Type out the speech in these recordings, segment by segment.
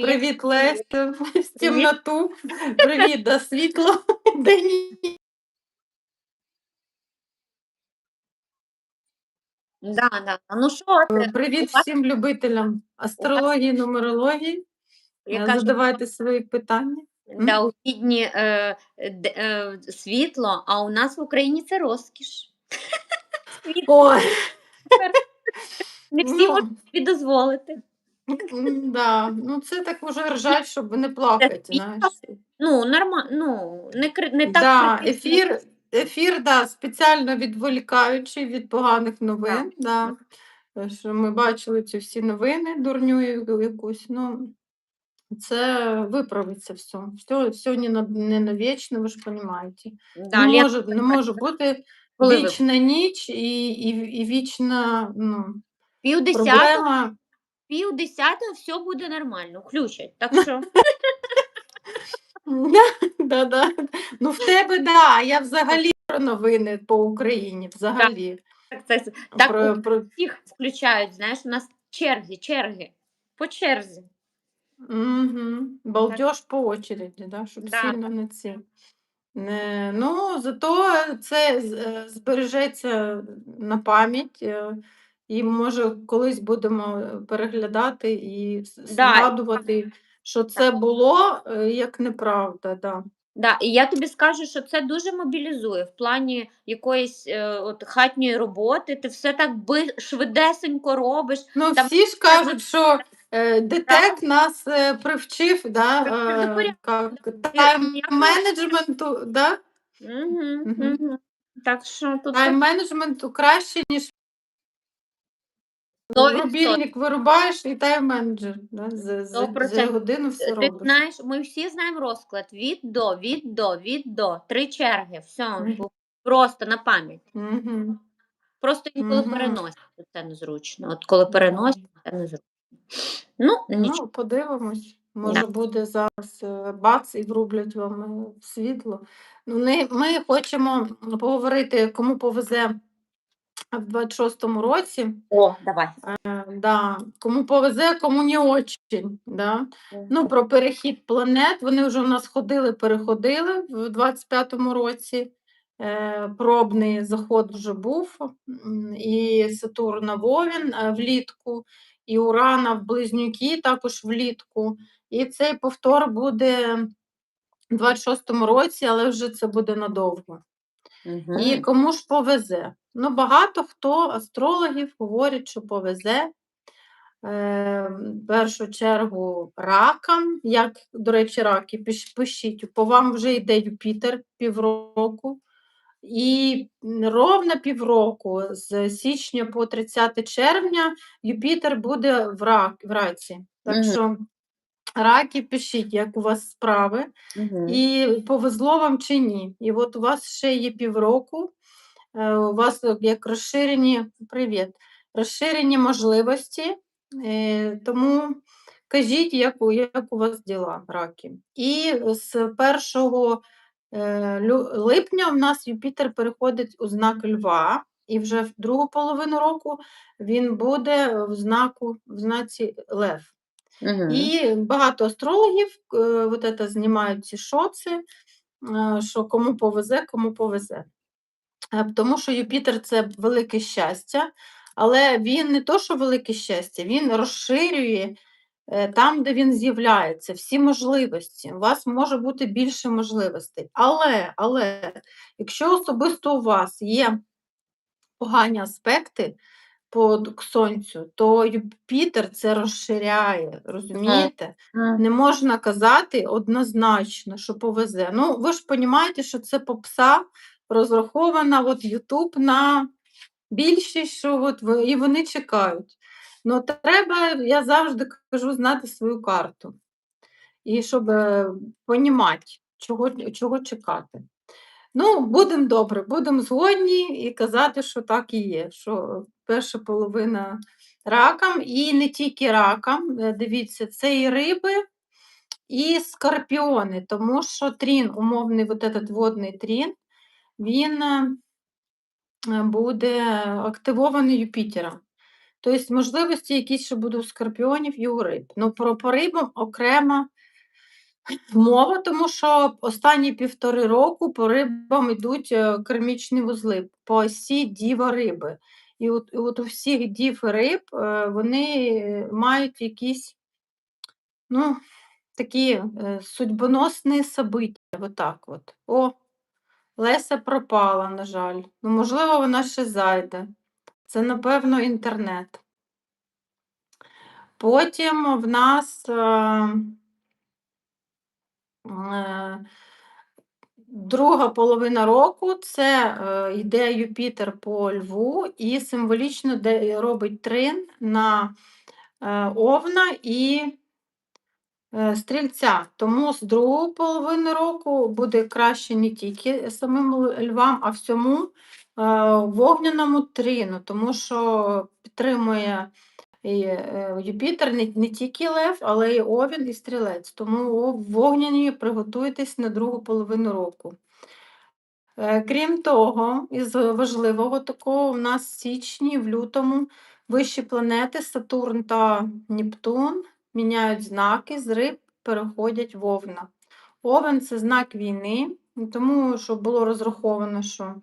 Привіт. Привіт, Леся, в темноту. Привіт, да, світло. Да. Да. Ну що ти? Привіт всім любителям астрології, нумерології. Я Е, кажу, Задавайте свої питання. да, у відні е, д- е, світло, а у нас в Україні це розкіш. Ой, Не всі ну, можуть собі дозволити. М, да. ну це так уже ржать, щоб не плакати. Ну, нормально, ну, не, кри- не так Да, критично. ефір, ефір да, спеціально відволікаючий від поганих новин. Да. Е, Що ми бачили ці всі новини, дурню яку- якусь. Ну, це виправиться все. Все, все не, на, не навічно, ви ж розумієте. Не, може, не може бути коли ви? вічна ніч і, і, і вічна ну, Пів десятого, проблема. Пів десятого все буде нормально, включать. Так що Да, да. Ну, в тебе, да. Я взагалі про новини по Україні. Взагалі. так, це, так про, у про... всіх включають, знаєш, у нас черги, черги. По черзі. Угу. Балдеж по очереді, да, щоб Да. сильно не ці. Не, ну, зато це е, збережеться на пам'ять, е, і може колись будемо переглядати і Да. згадувати, що це було е, як неправда. Да. Да, і я тобі скажу, що це дуже мобілізує в плані якоїсь е, от хатньої роботи. Ти все так би швидесенько робиш. Ну, Там всі ж кажуть, що е, ДТЕК нас е, привчив да, Привчив до е, порядку. тайм-менеджменту, да? Угу, Мгм. угу. Так що тут Тайм-менеджменту краще, ніж Сто рубільник вирубаєш і тайм-менеджер. Да? За, за, за годину все ти робиш. знаєш, ми всі знаємо розклад від до, від до, від до, три черги. Все, Мгм. просто на пам'ять. Угу. Просто інколи Мгм. переносять, це незручно. От коли переносять, це незручно. Ну, нічого. Ну, подивимось. Може буде зараз е, бац і врублять вам е, світло. Ну, не, ми хочемо поговорити, кому повезе в 26-му році. О, давай. Е, Да, кому повезе, кому не очень. Да? Ну, про перехід планет. Вони вже у нас ходили, переходили в 25-му році. Е, Пробний заход вже був. І Сатурна Вовін е, влітку, і Урана в Близнюки також влітку. І цей повтор буде в 26-му році, але вже це буде надовго. Мгм. І кому ж повезе? Ну, багато хто астрологів говорять, що повезе. Е, в першу чергу ракам, як, до речі, раки, пиш- пишіть, по вам вже йде Юпітер півроку. І ровно півроку, з січня по 30 червня, Юпітер буде в, рак, в раці. Так Мгм. що раки, пишіть, як у вас справи. І повезло вам чи ні. І от у вас ще є півроку, е, у вас як розширені, привіт, розширені можливості, е, тому кажіть, як у, як у вас діла, раки. І з 1 е, липня у нас Юпітер переходить у знак Льва, і вже в другу половину року він буде в знаку в знаці Лев. Мгм. І багато астрологів е, от это, знімають ці шоци, що кому повезе, кому повезе. Е, Тому що Юпітер це велике щастя, але він не то, що велике щастя, він розширює е, там, де він з'являється, всі можливості. У вас може бути більше можливостей. Але, але якщо особисто у вас є погані аспекти по к сонцю, то Юпітер це розширяє, розумієте? Не можна казати однозначно, що повезе. Ну, ви ж розумієте, що це попса розрахована от YouTube на більшість, що от ви, і вони чекають. Ну, треба, я завжди кажу, знати свою карту. І щоб розуміти, чого, чого чекати. Ну, будемо добре, будемо згодні і казати, що так і є, що перша половина ракам, і не тільки ракам, е, дивіться, це і риби, і скорпіони, тому що трін, умовний вот этот водний трін, він е, е, буде активований Юпітером. Тобто можливості якісь ще будуть у скорпіонів і у риб. Ну, про по рибам окрема мова, тому що останні півтори року по рибам йдуть е, кармічні вузли по осі діва риби. І от, і от у всіх дів риб е, вони е, мають якісь ну, такі судьбоносні события. Отак от. О, Леся пропала, на жаль. Ну, можливо, вона ще зайде. Це, напевно, інтернет. Потім в нас е, друга половина року це е, йде Юпітер по Льву і символічно робить трин на е, Овна і е, Стрільця. Тому з другої половини року буде краще не тільки самим львам, а всьому е, вогняному трину, тому що підтримує і, е, Юпітер не, не тільки Лев, але й Овін і Стрілець. Тому вогняні приготуйтесь на другу половину року. Е, Крім того, із важливого такого, у нас в січні, в лютому вищі планети Сатурн та Нептун міняють знаки, з риб переходять в Овна. Овен це знак війни, тому що було розраховано, що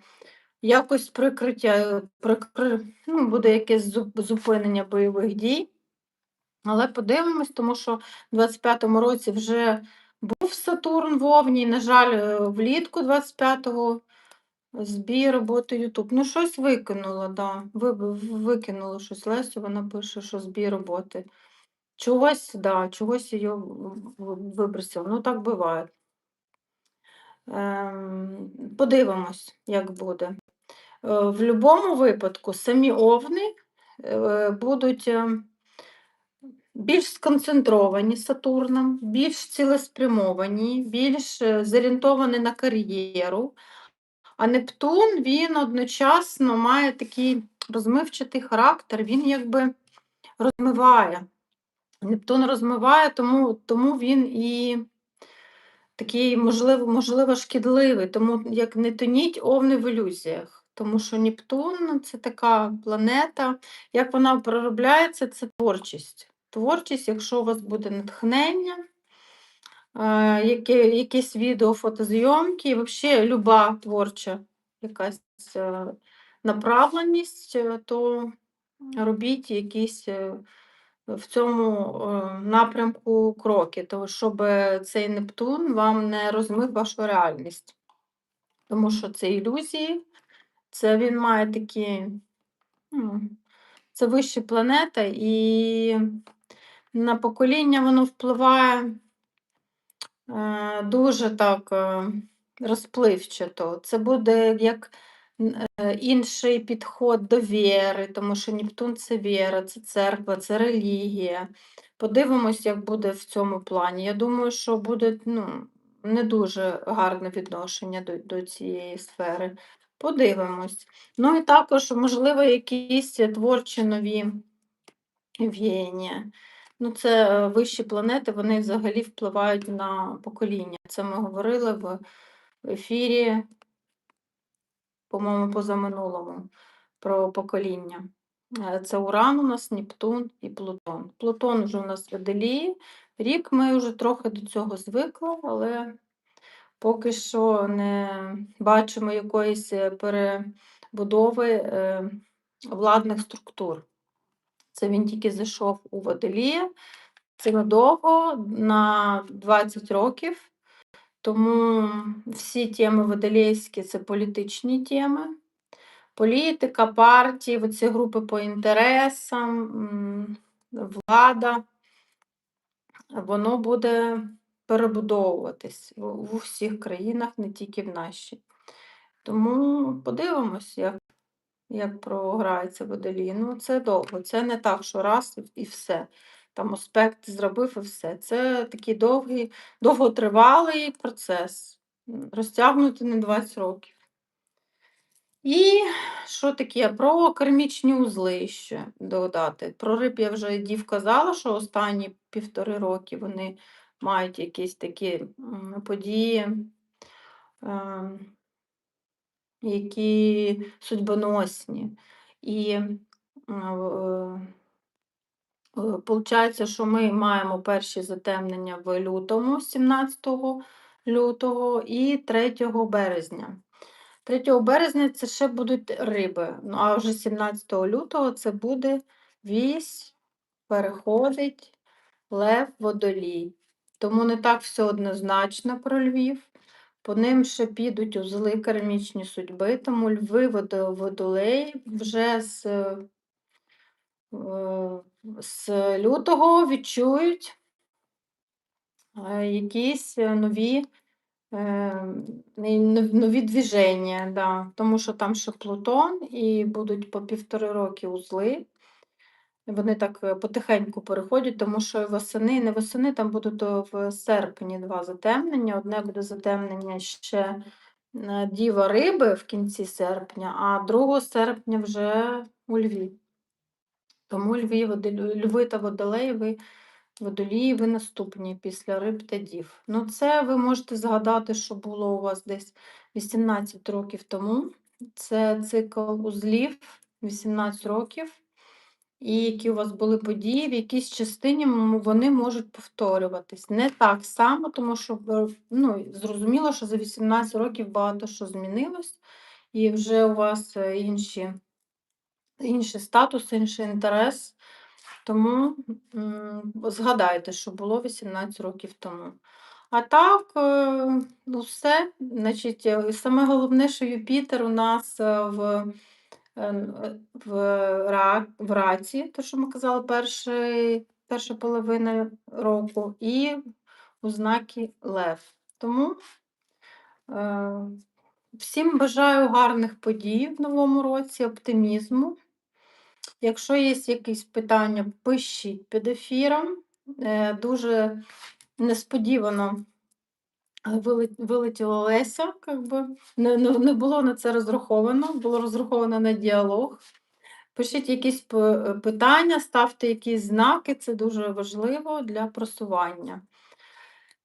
якось прикриття, прикри, ну, буде якесь зупинення бойових дій. Але подивимось, тому що в 25-му році вже був Сатурн в Овні, на жаль, е, влітку 25-го збій роботи Ютуб. Ну, щось викинуло, да. Ви, викинуло щось Лесю, вона пише, що збій роботи. Чогось, да, чогось її вибросило. Ну, так буває. Ем, подивимось, як буде. Е, В будь-якому випадку самі овни е, будуть е, більш сконцентровані Сатурном, більш цілеспрямовані, більш зорієнтовані на кар'єру. А Нептун він одночасно має такий розмивчатий характер, він якби розмиває. Нептун розмиває, тому, тому він і такий, можливо, можливо, шкідливий. Тому як не тоніть овни в ілюзіях. Тому що Нептун це така планета. Як вона проробляється, це творчість. Творчість, якщо у вас буде натхнення, е, якісь відео, фотозйомки, і взагалі люба творча якась е, направленість, е, то робіть якісь в цьому напрямку кроки, тому щоб цей Нептун вам не розмив вашу реальність. Тому що це ілюзії, це він має такі, ну, це вища планета, і на покоління воно впливає е, дуже так е, розпливчато. Це буде як е, інший підход до віри, тому що Нептун це віра, це церква, це релігія. Подивимось, як буде в цьому плані. Я думаю, що буде ну, не дуже гарне відношення до, до цієї сфери. Подивимось. Ну і також, можливо, якісь творчі нові віяння. Ну, це е, вищі планети, вони взагалі впливають на покоління. Це ми говорили в ефірі, по-моєму, позаминулому, про покоління. Е, Це Уран у нас, Нептун і Плутон. Плутон вже у нас в Водолії. Рік ми вже трохи до цього звикли, але поки що не бачимо якоїсь е, перебудови е, владних структур. Це він тільки зайшов у Водолія. Це надовго, на 20 років. Тому всі теми водолійські це політичні теми. Політика, партії, оці групи по інтересам, влада, воно буде перебудовуватись в усіх країнах, не тільки в нашій. Тому подивимось, як, як програється водолій. Ну, це довго. Це не так, що раз і- все. Там аспект зробив і все. Це такий довгий, довготривалий процес, розтягнутий на 20 років. І що таке? Про кармічні узли ще додати. Про риб я вже дів казала, що останні півтори роки вони мають якісь такі події, ем, які судьбоносні. І в- е, Е, Получається, що ми маємо перші затемнення в лютому, 17 лютого і 3 березня. 3 березня це ще будуть риби. Ну, а вже 17 лютого це буде вісь, переходить лев, водолій. Тому не так все однозначно про Львів. По ним ще підуть узли кармічні судьби, тому льви водо- водолеї вже з, е, з лютого відчують е, якісь е, нові, е, нові движення, да. тому що там ще Плутон і будуть по півтори роки узли. Вони так е, потихеньку переходять, тому що восени, не восени, там будуть в серпні два затемнення. Одне буде затемнення ще е, Діва Риби в кінці серпня, а 2 серпня вже у Льві. Тому Льві, Льви та Водолеї, ви, Водолії, ви наступні після риб та дів. Ну, це ви можете згадати, що було у вас десь 18 років тому. Це цикл узлів 18 років. І які у вас були події, в якійсь частині вони можуть повторюватись. Не так само, тому що е, ну, зрозуміло, що за 18 років багато що змінилось, і вже у вас е, інші, інший статус, інший інтерес. Тому згадайте, що було 18 років тому. А так, е, ну все. Значить, саме головне, що Юпітер у нас в, в, ра, в раці, то, що ми казали, перший, перша половина року, і у знакі Лев. Тому е, всім бажаю гарних подій в новому році, оптимізму. Якщо є якісь питання, пишіть під ефіром. Е, Дуже несподівано вили- Леся, как би. Не, не, не було на це розраховано, було розраховано на діалог. Пишіть якісь е, питання, ставте якісь знаки, це дуже важливо для просування.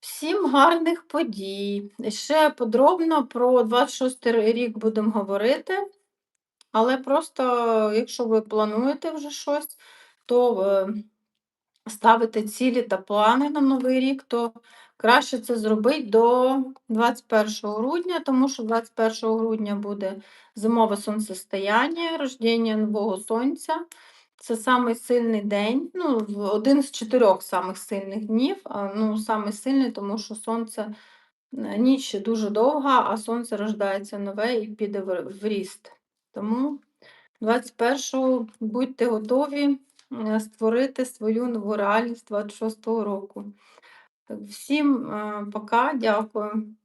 Всім гарних подій. Ще подробно про 26 рік будемо говорити. Але просто, якщо ви плануєте вже щось, то е, ставите цілі та плани на новий рік, то краще це зробити до 21 грудня, тому що 21 грудня буде зимове сонцестояння, рождення нового сонця. Це самий сильний день, ну, один з чотирьох самих сильних днів. Ну, самий сильний, тому що сонце е, ніч дуже довга, а сонце рождається нове і піде в ріст. Тому 21-го будьте готові е, створити свою нову реальність 26-го року. Так, всім е, пока, дякую.